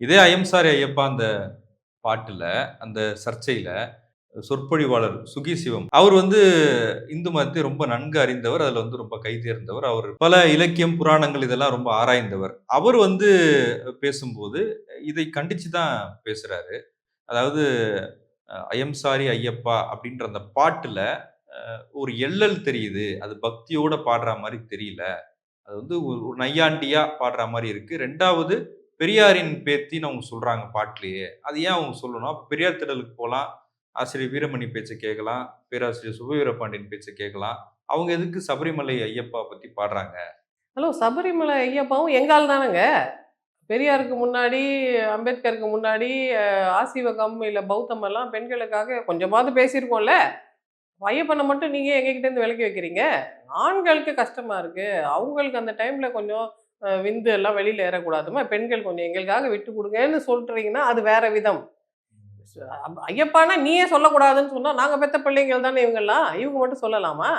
இதே அயம்சாரி ஐயப்பா அந்த பாட்டில் அந்த சர்ச்சையில் சொற்பொழிவாளர் சுகி சிவம் அவர் வந்து இந்து மதத்தை ரொம்ப நன்கு அறிந்தவர் அதில் வந்து ரொம்ப கை தேர்ந்தவர். அவர் பல இலக்கியம் புராணங்கள் இதெல்லாம் ரொம்ப ஆராய்ந்தவர். அவர் வந்து பேசும்போது இதை கண்டித்து தான் பேசுகிறாரு அதாவது அயம்சாரி ஐயப்பா அப்படின்ற அந்த பாட்டில் ஒரு எள்ளல் தெரியுது. அது பக்தியோட பாடுற மாதிரி தெரியல. அது வந்து ஒரு ஒரு நையாண்டியா பாடுற மாதிரி இருக்கு. ரெண்டாவது பெரியாரின் பேத்தின்னு அவங்க சொல்கிறாங்க பாட்டிலேயே. அது ஏன் அவங்க சொல்லணும்? அப்போ பெரியார் திடலுக்கு போகலாம். ஆசிரியர் வீரமணி பேச்சை கேட்கலாம். பேராசிரியர் சுபவீரபாண்டியன் பேச்சை கேட்கலாம். அவங்க எதுக்கு சபரிமலை ஐயப்பா பற்றி பாடுறாங்க? ஹலோ சபரிமலை ஐயப்பாவும் எங்கால் தானேங்க? பெரியாருக்கு முன்னாடி அம்பேத்கருக்கு முன்னாடி ஆசிவகம் ஆசீவகம் இல்லை பௌத்தம் எல்லாம் பெண்களுக்காக கொஞ்சமாவது பேசியிருக்கோம்ல? ஐயப்பனை மட்டும் நீங்கள் எங்ககிட்டேருந்து விலக்கி வைக்கிறீங்க? ஆண்களுக்கு கஷ்டமாக இருக்குது அவங்களுக்கு அந்த டைமில் கொஞ்சம் விந்து எல்லாம் வெளியில் ஏறக்கூடாதுமா பெண்கள் கொஞ்சம் எங்களுக்காக விட்டு கொடுங்கன்னு சொல்றீங்கன்னா அது வேற விதம். ஐயப்பானா நீயே சொல்லக்கூடாதுன்னு சொன்னா நாங்க பெத்த பிள்ளைங்கள் தானே இவங்கெல்லாம்? இவங்க மட்டும் சொல்லலாமா?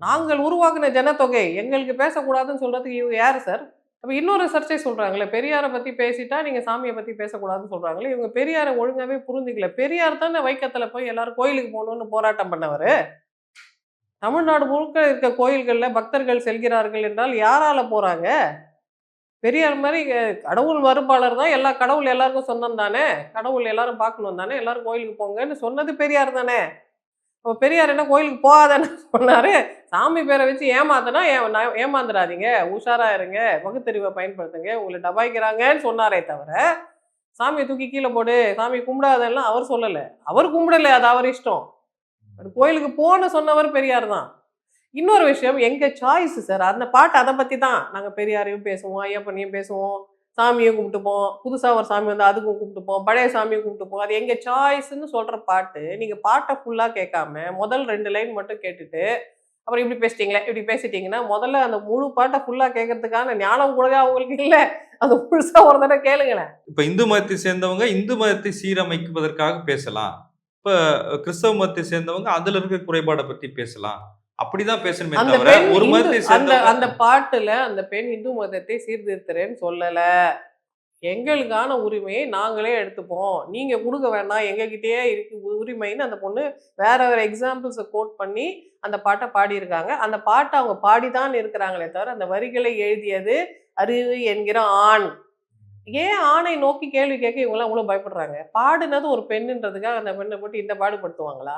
நாங்கள் உருவாக்குன ஜனத்தொகை. எங்களுக்கு பேசக்கூடாதுன்னு சொல்றதுக்கு இவங்க யார் சார்? அப்ப இன்னொரு சர்ச்சை சொல்றாங்களே பெரியாரை பத்தி பேசிட்டா நீங்க சாமியை பத்தி பேசக்கூடாதுன்னு சொல்றாங்களே இவங்க பெரியாரை ஒழுங்காவே புரிஞ்சுக்கல. பெரியார் தானே வைக்கத்துல போய் எல்லாரும் கோயிலுக்கு போகணும்னு போராட்டம் பண்ணவர். தமிழ்நாடு முழுக்க இருக்க கோயில்களில் பக்தர்கள் செல்கிறார்கள் என்றால் யாரால போகிறாங்க பெரியார் மாதிரி கடவுள் மறுப்பாளர் தான் எல்லா கடவுள் எல்லாருக்கும் சொந்தம் தானே? கடவுள் எல்லாரும் பார்க்கணும் தானே? எல்லாரும் கோயிலுக்கு போங்கன்னு சொன்னது பெரியார் தானே? இப்போ பெரியார் என்ன கோயிலுக்கு போகாதன்னு சொன்னார். சாமி பேரை வச்சு ஏமாத்தினா ஏ நான் ஏமாந்துடாதீங்க உஷாராக இருங்க. பகுத்தறிவை பயன்படுத்துங்க. உங்களை டபாய்க்கிறாங்கன்னு சொன்னாரே தவிர சாமியை தூக்கி கீழே போடு சாமி கும்பிடாதெல்லாம் அவர் சொல்லலை. அவர் கும்பிடலை அது அவர் இஷ்டம். கோயிலுக்கு போன்னு சொன்னவர் பெரியார் தான். இன்னொரு விஷயம் எங்க சாய்ஸ் சார் அந்த பாட்டு அதை பற்றி தான் நாங்க பெரியாரையும் பேசுவோம் ஐயப்பனையும் பேசுவோம் சாமியும் கும்பிட்டுப்போம் புதுசாக ஒரு சாமி வந்து அதுக்கும் கும்பிட்டுப்போம் பழைய சாமியும் கும்பிட்டுப்போம். அது எங்க சாய்ஸ்ன்னு சொல்ற பாட்டு நீங்க பாட்டை ஃபுல்லா கேட்காம முதல் ரெண்டு லைன் மட்டும் கேட்டுட்டு அப்புறம் இப்படி பேசிட்டீங்களே இப்படி பேசிட்டீங்கன்னா முதல்ல அந்த முழு பாட்டை ஃபுல்லா கேட்கறதுக்கான ஞானம் கூட அவங்களுக்கு இல்லை. அது முழுசாக ஒரு தடவை கேளுங்களேன். இப்போ இந்து மதத்தை சேர்ந்தவங்க இந்து மதத்தை சீரமைப்பதற்காக பேசலாம். இப்ப கிறிஸ்தவ மதத்தை சேர்ந்தவங்க அதுல இருக்க குறைபாடை பத்தி பேசலாம். அப்படிதான் பேசணுமே தவிர ஒரு மதத்தை அந்த அந்த பாட்டுல அந்த பெண் இந்து மதத்தை சீர்திருத்துறேன்னு சொல்லல. எங்களுக்கான உரிமையை நாங்களே எடுத்துப்போம். நீங்க கொடுக்க வேண்டாம் எங்ககிட்டயே இருக்கு உரிமைன்னு அந்த பொண்ணு வேற வேற எக்ஸாம்பிள்ஸை கோட் பண்ணி அந்த பாட்டை பாடியிருக்காங்க. அந்த பாட்டை அவங்க பாடிதான் இருக்கிறாங்களே தவிர அந்த வரிகளை எழுதியது அறிவு என்கிற ஆண். ஏன் ஆணை நோக்கி கேள்வி கேட்க இவங்கெல்லாம் இவ்வளவு பயப்படுறாங்க? பாடுனது ஒரு பெண்ணுன்றதுக்காக அந்த பெண்ணை போட்டு இந்த பாடுபடுத்துவாங்களா?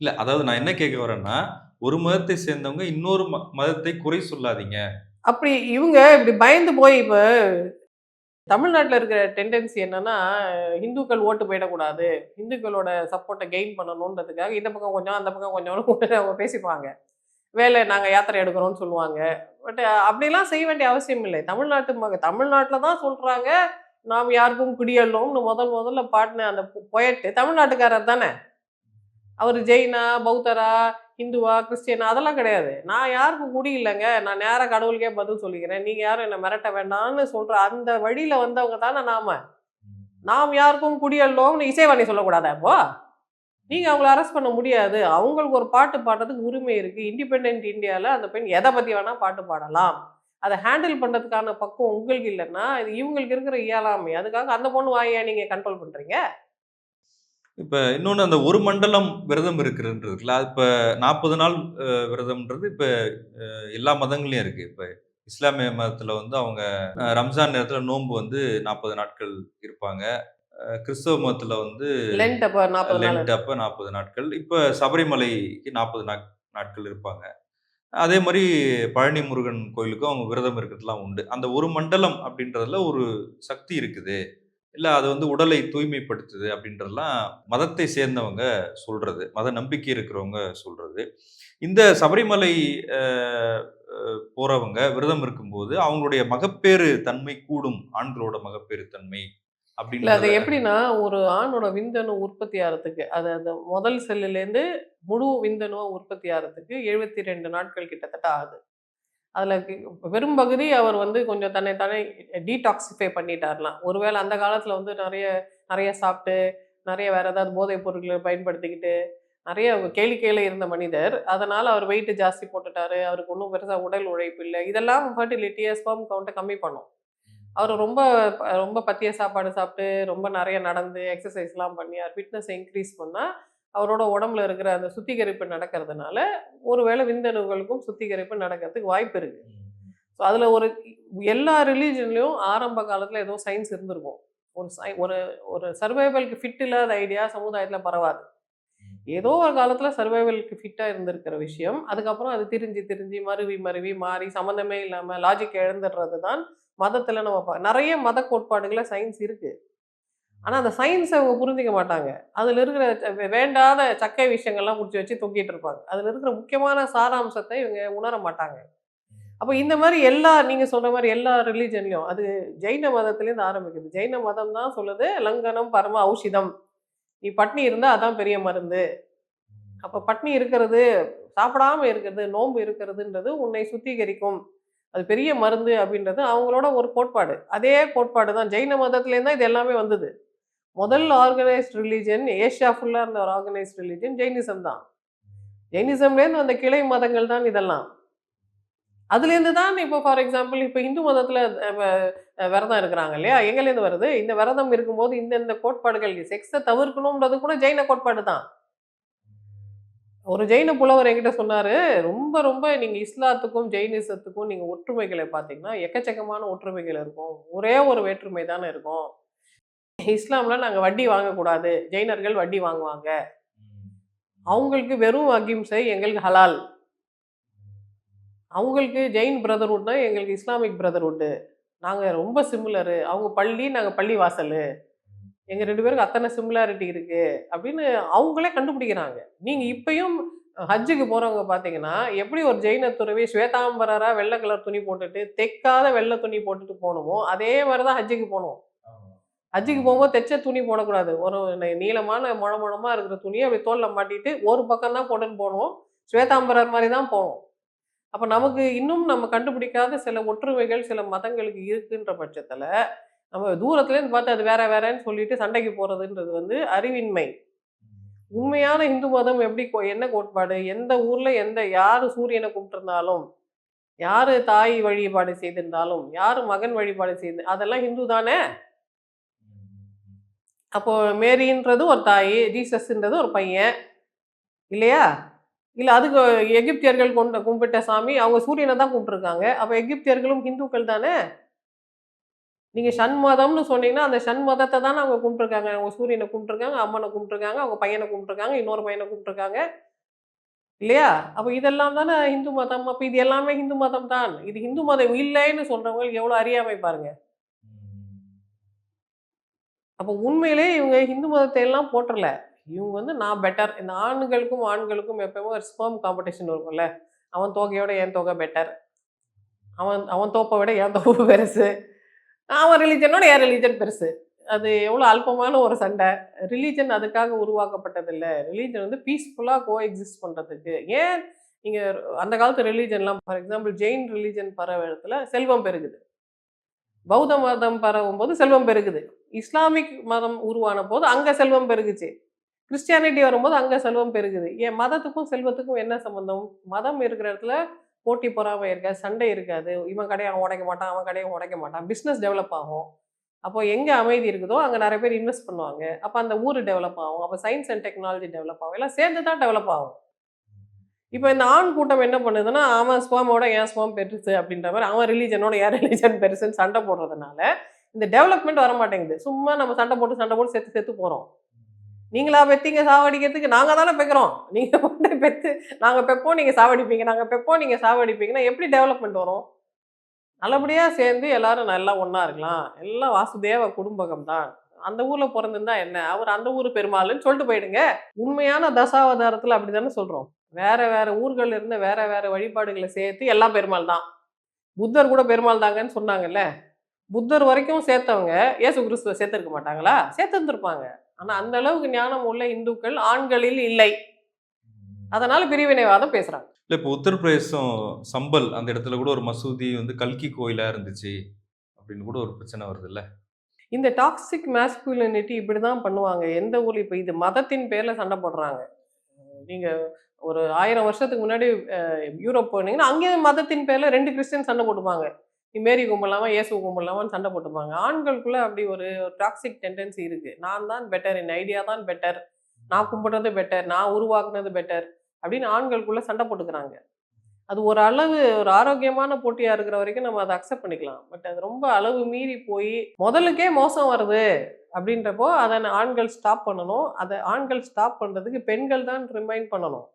இல்ல அதாவது நான் என்ன கேட்க வரேன்னா ஒரு மதத்தை சேர்ந்தவங்க இன்னொரு மதத்தை குறை சொல்லாதீங்க. அப்படி இவங்க இப்படி பயந்து போய் இப்போ தமிழ்நாட்டில் இருக்கிற டெண்டன்சி என்னன்னா இந்துக்கள் ஓட்டு போயிடக்கூடாது. இந்துக்களோட சப்போர்ட்டை கெயின் பண்ணணுன்றதுக்காக இந்த பக்கம் கொஞ்சம் அந்த பக்கம் கொஞ்சம் அவங்க பேசிப்பாங்க. வேலை நாங்கள் யாத்திரை எடுக்கிறோம்னு சொல்லுவாங்க. பட் அப்படிலாம் செய்ய வேண்டிய அவசியம் இல்லை. தமிழ்நாட்டு மக தமிழ்நாட்டில் தான் சொல்கிறாங்க நாம் யாருக்கும் குடியல்லோம்னு முதல் முதல்ல பாடின அந்த பொயட்டு தமிழ்நாட்டுக்காரர் தானே? அவர் ஜெயினா பௌத்தரா ஹிந்துவா கிறிஸ்டியனா அதெல்லாம் கிடையாது. நான் யாருக்கும் குடி இல்லைங்க. நான் நேராக கடவுளுக்கே பதில் சொல்லிக்கிறேன். நீங்கள் யாரும் என்னை மிரட்ட வேண்டாம்னு சொல்கிற அந்த வழியில் வந்தவங்க தானே நாம? நாம் யாருக்கும் குடியல்லோம்னு இசைவாணி சொல்லக்கூடாதா இப்போ? நீங்கள் அவங்கள அரெஸ்ட் பண்ண முடியாது. அவங்களுக்கு ஒரு பாட்டு பாடுறதுக்கு உரிமை இருக்குது இண்டிபெண்ட் இந்தியாவில் அந்த பெண் எதை பற்றி வேணால் பாட்டு பாடலாம். அதை ஹேண்டில் பண்ணுறதுக்கான பக்கம் உங்களுக்கு இல்லைன்னா இது இவங்களுக்கு இருக்கிற இயலாமை. அதுக்காக அந்த பொண்ணு வாயை நீங்கள் கண்ட்ரோல் பண்ணுறீங்க இப்போ இன்னொன்று அந்த ஒரு மண்டலம் விரதம் இருக்குன்றதுல இப்போ நாற்பது நாள் விரதம்ன்றது இப்போ எல்லா மதங்களையும் இருக்குது இப்போ இஸ்லாமிய மதத்தில் வந்து அவங்க ரம்ஜான் நேரத்தில் நோன்பு வந்து நாற்பது நாட்கள் இருப்பாங்க. கிறிஸ்தவ மதத்துல வந்து லென்ட் அப்போ நாற்பது அப்ப நாட்கள். இப்ப சபரிமலைக்கு நாற்பது நாட்கள் இருப்பாங்க. அதே மாதிரி பழனி முருகன் கோயிலுக்கும் அவங்க விரதம் இருக்கிறதுலாம் உண்டு. அந்த ஒரு மண்டலம் அப்படின்றதுல ஒரு சக்தி இருக்குது. இல்ல அது வந்து உடலை தூய்மைப்படுத்துது அப்படின்றதெல்லாம் மதத்தை சேர்ந்தவங்க சொல்றது மத நம்பிக்கை இருக்கிறவங்க சொல்றது. இந்த சபரிமலை போறவங்க விரதம் இருக்கும்போது அவங்களுடைய மகப்பேறு தன்மை கூடும். ஆண்களோட மகப்பேறு தன்மை இல்ல அது எப்படின்னா ஒரு ஆணோட விந்தணு உற்பத்தி ஆகிறதுக்கு அது அந்த முதல் செல்லுலேருந்து முழு விந்தணுவா உற்பத்தி ஆகிறதுக்கு எழுபத்தி ரெண்டு நாட்கள் கிட்டத்தட்ட ஆகுது. அதில் பெரும்பகுதி அவர் வந்து கொஞ்சம் தன்னை தானே டீடாக்சிஃபை பண்ணிட்டார்லாம். ஒருவேளை அந்த காலத்தில் வந்து நிறைய நிறைய சாப்பிட்டு நிறைய வேற ஏதாவது போதைப் பொருட்களை பயன்படுத்திக்கிட்டு நிறைய கேளிக்கையில் இருந்த மனிதர். அதனால் அவர் வெயிட் ஜாஸ்தி போட்டுட்டாரு. அவருக்கு ஒன்றும் பெருசாக உடல் உழைப்பு இல்லை. இதெல்லாம் ஃபர்டிலிட்டியை ஸ்பெர்ம் கவுண்ட்டை கம்மி பண்ணும். அவர் ரொம்ப ரொம்ப பத்திய சாப்பாடு சாப்பிட்டு ரொம்ப நிறைய நடந்து எக்ஸசைஸ்லாம் பண்ணி ஃபிட்னஸை இன்க்ரீஸ் பண்ணால் அவரோட உடம்புல இருக்கிற அந்த சுத்திகரிப்பு நடக்கிறதுனால ஒருவேளை விந்தணுக்களுக்கும் சுத்திகரிப்பு நடக்கிறதுக்கு வாய்ப்பு இருக்கு. ஸோ அதில் ஒரு எல்லா ரிலீஜன்லையும் ஆரம்ப காலத்தில் ஏதோ சயின்ஸ் இருந்திருக்கும். ஒரு சை ஒரு ஒரு சர்வைவலுக்கு ஃபிட் இல்லாத ஐடியா சமுதாயத்தில் பரவாது. ஏதோ ஒரு காலத்தில் சர்வைவலுக்கு ஃபிட்டாக இருந்திருக்கிற விஷயம் அதுக்கப்புறம் அது திரிஞ்சு திரிஞ்சு மருவி மருவி மாறி சம்மந்தமே இல்லாமல் லாஜிக் இழந்துடுறது தான் மதத்தில் நம்ம நிறைய மத கோட்பாடுகளில் சயின்ஸ் இருக்குது ஆனால் அந்த சயின்ஸை அவங்க புரிஞ்சிக்க மாட்டாங்க. அதில் இருக்கிற வேண்டாத சக்கை விஷயங்கள்லாம் பிடிச்சி வச்சு தொங்கிட்டு இருப்பாங்க. அதில் இருக்கிற முக்கியமான சாராம்சத்தை இவங்க உணர மாட்டாங்க. அப்போ இந்த மாதிரி எல்லா நீங்கள் சொல்கிற மாதிரி எல்லா ரிலீஜன்லையும் அது ஜெயின மதத்துலேருந்து ஆரம்பிக்குது. ஜெயின மதம் தான் சொல்லுது லங்கனம் பரம ஔஷிதம். நீ பட்னி இருந்தால் அதான் பெரிய மருந்து. அப்போ பட்னி இருக்கிறது சாப்பிடாம இருக்கிறது நோன்பு இருக்கிறதுன்றது உன்னை சுத்திகரிக்கும். அது பெரிய மருந்து அப்படின்றது அவங்களோட ஒரு கோட்பாடு. அதே கோட்பாடு தான் ஜெயின மதத்துலேருந்து தான் இது எல்லாமே வந்தது. முதல் ஆர்கனைஸ்ட் ரிலீஜன் ஏஷியா ஃபுல்லாக இருந்த ஒரு ஆர்கனைஸ்ட் ரிலீஜன் ஜெயினிசம் தான். ஜெயினிசம்லேருந்து அந்த கிளை மதங்கள் தான் இதெல்லாம். அதுலேருந்து தான் இப்போ ஃபார் எக்ஸாம்பிள் இப்போ இந்து மதத்தில் விரதம் இருக்கிறாங்க இல்லையா? எங்கேலேருந்து வருது? இந்த விரதம் இருக்கும்போது இந்த இந்த கோட்பாடுகள் செக்ஸை தவிர்க்கணுன்றது கூட ஜெயின கோட்பாடு தான் ஒரு ஜெயின புலவர் என்கிட்ட சொன்னாரு ரொம்ப ரொம்ப நீங்க இஸ்லாத்துக்கும் ஜெயினிசத்துக்கும் நீங்க ஒற்றுமைகளை பார்த்தீங்கன்னா எக்கச்சக்கமான ஒற்றுமைகள் இருக்கும். ஒரே ஒரு வேற்றுமை தானே இருக்கும். இஸ்லாம்ல நாங்க வட்டி வாங்கக்கூடாது. ஜெயினர்கள் வட்டி வாங்குவாங்க. அவங்களுக்கு வெறும் அகிம்சை எங்களுக்கு ஹலால். அவங்களுக்கு ஜெயின் பிரதர்வுட்னா எங்களுக்கு இஸ்லாமிக் பிரதர்வுட்டு நாங்கள் ரொம்ப சிமிலரு. அவங்க பள்ளி நாங்கள் பள்ளி வாசல். எங்கள் ரெண்டு பேருக்கு அத்தனை சிமிலாரிட்டி இருக்கு அப்படின்னு அவங்களே கண்டுபிடிக்கிறாங்க. நீங்கள் இப்பயும் ஹஜ்ஜுக்கு போகிறவங்க பார்த்தீங்கன்னா எப்படி ஒரு ஜெயின துறவி ஸ்வேதாம்பரரா வெள்ளை கலர் துணி போட்டுட்டு தெக்காத வெள்ளை துணி போட்டுட்டு போகணுமோ அதே மாதிரி தான் ஹஜ்ஜுக்கு போகணும். ஹஜ்ஜுக்கு போகும்போது தைச்ச துணி போடக்கூடாது. ஒரு நீளமான முழ முழமா இருக்கிற துணியை அப்படி தோல்ல மாட்டிட்டு ஒரு பக்கம் தான் போட்டுன்னு போகணும். ஸ்வேதாம்பரர் மாதிரி தான் போகணும். அப்போ நமக்கு இன்னும் நம்ம கண்டுபிடிக்காத சில ஒற்றுமைகள் சில மதங்களுக்கு இருக்குன்ற பட்சத்தில் நம்ம தூரத்துலேருந்து பார்த்து அது வேற வேறன்னு சொல்லிட்டு சண்டைக்கு போகிறதுன்றது வந்து அறிவின்மை. உண்மையான இந்து மதம் எப்படி கோ- என்ன கோட்பாடு? எந்த ஊர்ல எந்த யார் சூரியனை கும்பிட்டுருந்தாலும் யார் தாய் வழிபாடு செய்திருந்தாலும் யார் மகன் வழிபாடு செய்து அதெல்லாம் ஹிந்து தானே? அப்போ மேரின்றது ஒரு தாய் ஜீசஸ்ன்றது ஒரு பையன் இல்லையா? இல்லை அதுக்கு எகிப்தியர்கள் கொண்ட கும்பிட்ட சாமி அவங்க சூரியனை தான் கும்பிட்டுருக்காங்க. அப்போ எகிப்தியர்களும் ஹிந்துக்கள் தானே? நீங்கள் ஷண் மதம்னு சொன்னீங்கன்னா அந்த ஷண் மதத்தை தானே அவங்க கும்பிட்டுருக்காங்க. அவங்க சூரியனை கும்பிட்டுருக்காங்க அம்மனை கும்பிட்டுருக்காங்க அவங்க பையனை கும்பிட்டுருக்காங்க இன்னொரு பையனை கும்பிட்டுருக்காங்க. இல்லையா? அப்போ இதெல்லாம் தானே இந்து மதம். அப்போ இது எல்லாமே இந்து மதம் தான். இது இந்து மதம் இல்லைன்னு சொல்கிறவங்களுக்கு எவ்வளோ அறியாமை பாருங்க. அப்போ உண்மையிலே இவங்க இந்து மதத்தை எல்லாம் போட்டுறல இவங்க வந்து நான் பெட்டர் இந்த ஆண்களுக்கும் ஆண்களுக்கும் எப்பயுமே ஒரு ஸ்பேம் காம்படிஷன் இருக்கும்ல. அவன் தோகையோட என் தொகை பெட்டர் அவன் அவன் தோப்பை விட என் தோப்பு பெருசு. அவன் ரிலீஜனோட என் ரிலீஜன் பெருசு? அது எவ்வளோ அல்பமான ஒரு சண்டை. ரிலீஜன் அதுக்காக உருவாக்கப்பட்டதில்லை. ரிலீஜன் வந்து பீஸ்ஃபுல்லாக கோ எக்ஸிஸ்ட் பண்ணுறதுக்கு ஏன்? நீங்கள் அந்த காலத்து ரிலீஜன்லாம் ஃபார் எக்ஸாம்பிள் ஜெயின் ரிலீஜன் பரவ இடத்துல செல்வம் பெருகுது. பௌத்த மதம் பரவும் போது செல்வம் பெருகுது. இஸ்லாமிக் மதம் உருவான போது அங்கே செல்வம் பெருகுச்சு. கிறிஸ்டியானிட்டி வரும்போது அங்கே செல்வம் பெருகுது. என் மதத்துக்கும் செல்வத்துக்கும் என்ன சம்மந்தம் மதம் இருக்கிற இடத்துல போட்டி பொறாமை இருக்காது சண்டை இருக்காது. இவன் கடையை அவன் உடைக்க மாட்டான் அவன் கடையை உடைக்க மாட்டான். பிஸ்னஸ் டெவலப் ஆகும். அப்போ எங்கே அமைதி இருக்குதோ அங்கே நிறைய பேர் இன்வெஸ்ட் பண்ணுவாங்க. அப்போ அந்த ஊர் டெவலப் ஆகும். அப்போ சயின்ஸ் அண்ட் டெக்னாலஜி டெவலப் ஆகும். எல்லாம் சேர்ந்து தான் டெவலப் ஆகும். இப்போ இந்த ஆண் கூட்டம் என்ன பண்ணுதுன்னா அவன் ஸ்பாமோட என் ஸ்பாம் பெருசு அப்படின்ற மாதிரி அவன் ரிலீஜனோட என் ரிலீஜன் பெருசுன்னு சண்டை போடுறதுனால இந்த டெவலப்மெண்ட் வர மாட்டேங்குது. சும்மா நம்ம சண்டை போட்டு சண்டை போட்டு செத்து செத்து போகிறோம் நீங்களா பெத்தீங்க சாவடிக்கிறதுக்கு நாங்கள் தானே பெக்கிறோம். நீங்கள் மட்டும் பெத்து நாங்கள் பெப்போம் நீங்கள் சாவடிப்பீங்க? நாங்கள் பெப்போம் நீங்கள் சாவடிப்பீங்கன்னா எப்படி டெவலப்மெண்ட் வரும்? நல்லபடியாக சேர்ந்து எல்லாரும் நல்லா ஒன்றா இருக்கலாம். எல்லாம் வாசுதேவ குடும்பகம் தான். அந்த ஊரில் பிறந்திருந்தா என்ன? அவர் அந்த ஊர் பெருமாள்னு சொல்லிட்டு போயிடுங்க. உண்மையான தசாவதாரத்தில் அப்படி தானே சொல்கிறோம் வேற வேற ஊர்கள் இருந்து வேற வேற வழிபாடுகளை சேர்த்து எல்லாம் பெருமாள் தான். புத்தர் கூட பெருமாள் தாங்கன்னு சொன்னாங்கல்ல. புத்தர் வரைக்கும் சேர்த்தவங்க இயேசு கிறிஸ்துவ சேர்த்துருக்க மாட்டாங்களா? சேர்த்துருந்துருப்பாங்க. ஆனால் அந்த அளவுக்கு ஞானம் உள்ள இந்துக்கள் ஆண்களில் இல்லை. அதனால பிரிவினைவாதம் பேசுறாங்க. இல்லை இப்போ உத்தரப்பிரதேசம் சம்பல் அந்த இடத்துல கூட ஒரு மசூதி வந்து கல்கி கோயிலா இருந்துச்சு அப்படின்னு கூட ஒரு பிரச்சனை வருது இல்ல இந்த டாக்ஸிக் மேஸ்குலினிட்டி இப்படி தான் பண்ணுவாங்க. எந்த ஊர்ல இப்போ இது மதத்தின் பேர்ல சண்டை போடுறாங்க. நீங்க ஒரு ஆயிரம் வருஷத்துக்கு முன்னாடி யூரோப் போனீங்கன்னா அங்கேயும் மதத்தின் பேர்ல ரெண்டு கிறிஸ்டியன் சண்டை போட்டுப்பாங்க. மேரி கும்பிடலாமா இயேசு கும்பிடலாமான்னு சண்டை போட்டுப்பாங்க. ஆண்களுக்குள்ள அப்படி ஒரு டாக்ஸிக் டெண்டன்சி இருக்கு. நான் தான் பெட்டர் என் ஐடியா தான் பெட்டர் நான் கும்பிடுறது பெட்டர் நான் உருவாக்குனது பெட்டர் அப்படின்னு ஆண்களுக்குள்ள சண்டை போட்டுக்கிறாங்க. அது ஒரு அளவு ஒரு ஆரோக்கியமான போட்டியா இருக்கிற வரைக்கும் நம்ம அதை அக்செப்ட் பண்ணிக்கலாம். பட் அது ரொம்ப அளவு மீறி போய் முதலுக்கே மோசம் வருது அப்படின்றப்போ அதை ஆண்கள் ஸ்டாப் பண்ணணும். அதை ஆண்கள் ஸ்டாப் பண்றதுக்கு பெண்கள் தான் ரிமைண்ட் பண்ணணும்.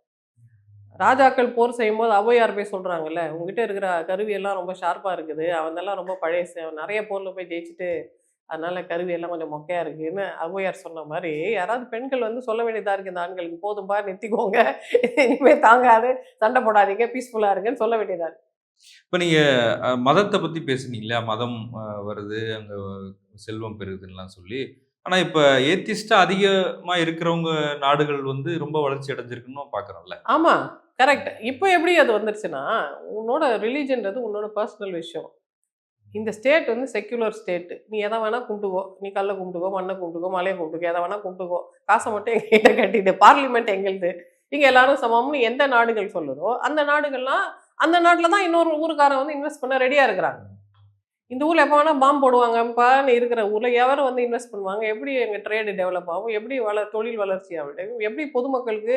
ராஜாக்கள் போர் செய்யும்போது ஔவையார் போய் சொல்கிறாங்கல்ல உங்ககிட்ட இருக்கிற கருவியெல்லாம் ரொம்ப ஷார்ப்பாக இருக்குது. அவனெல்லாம் ரொம்ப பழைய நிறைய போரில் போய் ஜெயிச்சுட்டு அதனால கருவி எல்லாம் கொஞ்சம் மொக்கையா இருக்குன்னு ஔவையார் சொன்ன மாதிரி யாராவது பெண்கள் வந்து சொல்ல வேண்டியதா இருக்கு இந்த ஆண்களுக்கு போதும்பா நிறுத்திக்கோங்க. இனிமே தாங்காது சண்டை போடாதீங்க பீஸ்ஃபுல்லா இருக்குன்னு சொல்ல வேண்டியதா இருக்கு. இப்ப நீங்க அஹ், மதத்தை பத்தி பேசுனீங்க இல்லையா மதம் வருது அங்க செல்வம் பெருகுதுன்னுலாம் சொல்லி. ஆனா இப்ப ஏத்திஸ்டா அதிகமா இருக்கிறவங்க நாடுகள் வந்து ரொம்ப வளர்ச்சி அடைஞ்சிருக்குன்னு பாக்குறோம்ல. ஆமா கரெக்ட் இப்போ எப்படி அது வந்துருச்சுன்னா உன்னோட ரிலீஜன்றது உன்னோட பர்சனல் விஷயம். இந்த ஸ்டேட் வந்து செக்யூலர் ஸ்டேட்டு நீ எதை வேணா கும்பிட்டுக்கோ. நீ கல்லை கும்பிட்டுக்கோ மண்ணை கும்பிட்டுக்கோ மலையை கும்பிட்டுக்கோ எதை வேணா கும்பிட்டுக்கோ. காசை மட்டும் எங்கள்கிட்ட கட்டிட்டு பார்லிமெண்ட் எங்களுது? இங்க எல்லாரும் சமம்னு எந்த நாடுகள் சொல்லுதோ அந்த நாடுகள்லாம் அந்த நாட்டில் தான் இன்னொரு ஊருக்காரன் வந்து இன்வெஸ்ட் பண்ண ரெடியா இருக்கிறாங்க. இந்த ஊர்ல எப்போ வேணா பாம்பு போடுவாங்கப்பான்னு இருக்கிற ஊர்ல எவரும் வந்து இன்வெஸ்ட் பண்ணுவாங்க? எப்படி எங்க ட்ரேடு டெவலப் ஆகும்? எப்படி வள தொழில் வளர்ச்சி ஆகும்? எப்படி பொதுமக்களுக்கு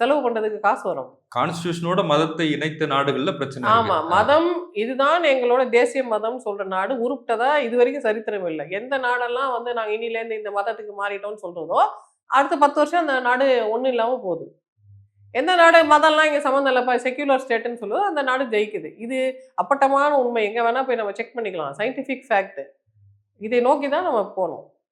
செலவு பண்றதுக்கு காசு வரும். கான்ஸ்டியூஷனோட மதத்தை இணைத்த நாடுகள்ல பிரச்சனை ஆமா. மதம் இதுதான் எங்களோட தேசிய மதம் சொல்ற நாடு. உருப்பிட்டதா இது வரைக்கும் சரித்திரம் இல்லை. எந்த நாடெல்லாம் வந்து நாங்க இனில இருந்து இந்த மதத்துக்கு மாறிட்டோம்னு சொல்றதோ அடுத்த பத்து வருஷம் அந்த நாடு ஒண்ணும் இல்லாம போகுது. எந்த நாடு மதம்லாம் இங்க சம்மந்தம் இல்லப்பா செக்யூலர் ஸ்டேட்னு சொல்லுதோ அந்த நாடு ஜெயிக்குது. இது அப்பட்டமான உண்மை. எங்க வேணா போய் நம்ம செக் பண்ணிக்கலாம். சயின்டிஃபிக் ஃபேக்ட் இதை நோக்கி தான் நம்ம போகணும்